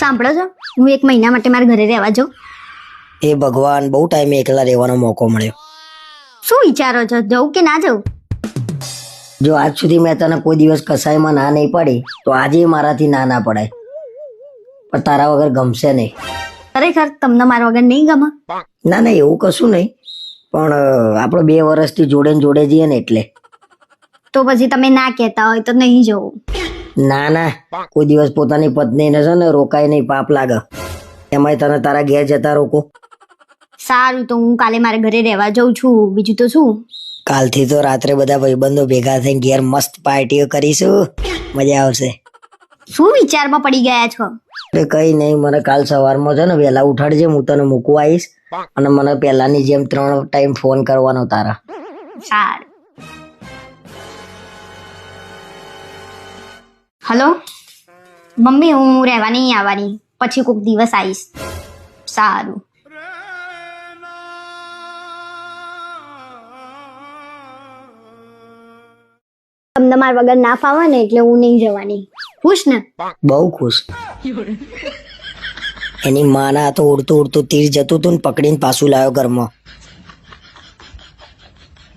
સાંભળો છો? હું એક મહિના માટે મારા ઘરે રહેવા જાઉં. એ ભગવાન બહુ ટાઈમે એકલા રહેવાનો મોકો મળ્યો. શું વિચારો છો? જવું કે ના જવું જો આજ સુધી મેં તને કોઈ દિવસ કસાઈમાં ના નહીં પડી તો આજે મારાથી ના ના પડાય. પણ તારા વગર ગમશે નહીં. ખરેખર તમને મારા વગર નહીં ગમે? ના ના એવું કશું નહીં. પણ આપણે બે વર્ષથી જોડે ને જોડે જઈએ ને એટલે. તો પછી તમે ના કહેતા હોય તો નહીં જવું. ના ના. કોઈ દિવસ પોતાની પત્નીને છે ને રોકાય નહીં પાપ લાગે. એમાંય તને તારા ઘેર જતા રોકો. સારું તો હું કાલે મારે ઘરે રહેવા જાઉં છું. બીજું તો શું? કાલથી તો રાત્રે બધા ભાઈબંધો ભેગા થઈને ઘેર મસ્ત પાર્ટીઓ કરીશું. મજા આવશે. શું વિચારમાં પડી ગયા છો? અરે કઈ નહીં મને કાલ સવારમાં છે ને વહેલા ઉઠાડજે હું તને મૂકવા આવીશ. અને મને પહેલાની જેમ ત્રણ ટાઈમ ફોન કરવાનો તારા. સારું. હલો? મમ્મી, હું રહેવા નહીં આવવાની. પછી કોઈક દિવસ આવીશ. સારું. તમને મારા વગર ના ફાવે ને એટલે હું નહીં જવાની. ખુશ ને? બહુ ખુશ. એની માના તો ઉડતું ઉડતું તીર જતું હતું ને પકડીને પાછું લાવ્યો ઘરમાં.